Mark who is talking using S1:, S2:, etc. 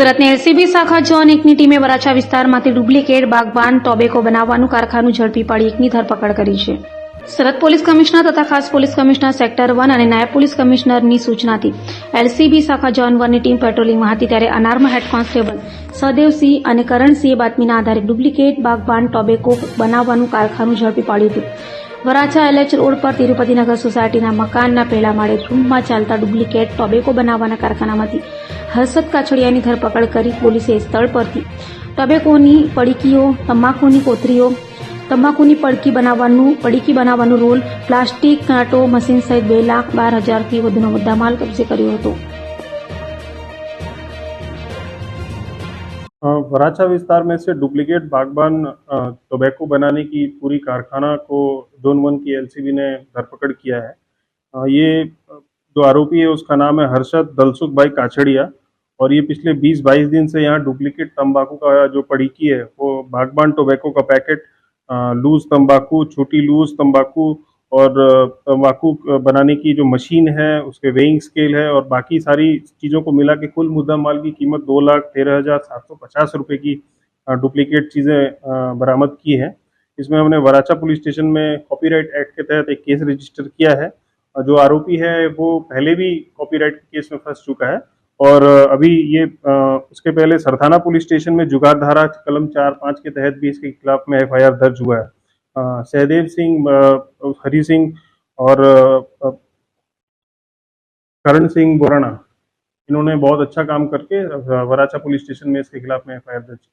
S1: સુરતની એલસીબી શાખા જોન એકની ટીમે વરાછા વિસ્તારમાંથી ડુપ્લિકેટ બાગબાન ટોબેકો બનાવવાનું કારખાનું ઝડપી પાડી એકની ધરપકડ કરી છે. સુરત પોલીસ કમિશનર તથા ખાસ પોલીસ કમિશનર સેક્ટર વન અને નાયબ પોલીસ કમિશનરની સૂચનાથી એલસીબી શાખા જોન વનની ટીમ પેટ્રોલિંગમાં હતી ત્યારે અનાર્મ હેડ કોન્સ્ટેબલ સહદેવસિંહ અને કરણસિંહે બાતમીના આધારે ડુપ્લિકેટ બાગબાન ટોબેકો બનાવવાનું કારખાનું ઝડપી પાડ્યું હતું. વરાછા એલએચ રોડ પર તિરુપતિનગર સોસાયટીના મકાનના પહેલા માળે ધૂમમાં ચાલતા ડુપ્લિકેટ ટોબેકો બનાવવાના કારખાનામાંથી હર્ષદ કાછડિયાની ધરપકડ કરી પોલીસે સ્થળ પરથી ટોબેકોની પડીકીઓ તમાકુની કોથરીઓ તમાકુની પડકી બનાવવાનું પડીકી બનાવવાનું રોલ પ્લાસ્ટિક કાંટો મશીન સહિત બે લાખ બાર હજારથી વધુનો મુદ્દામાલ કબજે કર્યો હતો
S2: अ, वराछा विस्तार में से डुप्लीकेट बागबान अ, टोबैको बनाने की पूरी कारखाना को जोन वन की एलसीबी ने धरपकड़ किया है अ, ये अ, जो आरोपी है उसका नाम है हर्षद दलसुख भाई काछड़िया और ये पिछले 20-22 दिन से यहाँ डुप्लीकेट तंबाकू का जो पड़ीकी है, वो बागबान टोबैको का पैकेट लूज तंबाकू, छोटी लूज तंबाकू और तंबाकू बनाने की जो मशीन है, उसके वेइंग स्केल है और बाकी सारी चीज़ों को मिला के कुल मुद्दा माल की कीमत दो लाख तेरह हज़ार सात सौ पचास रुपये की डुप्लीकेट चीज़ें बरामद की हैं। इसमें हमने वराचा पुलिस स्टेशन में कॉपीराइट एक्ट के तहत एक केस रजिस्टर किया है। जो आरोपी है, वो पहले भी कॉपीराइट केस में फंस चुका है। और अभी ये उसके पहले सरथाना पुलिस स्टेशन में जुगाड़ धारा कलम चार पाँच के तहत भी इसके खिलाफ में एफआईआर दर्ज हुआ है। सहदेव सिंह हरी सिंह और करण सिंह बोराना इन्होंने बहुत अच्छा काम करके वराचा पुलिस स्टेशन में इसके खिलाफ में एफआईआर दर्ज की।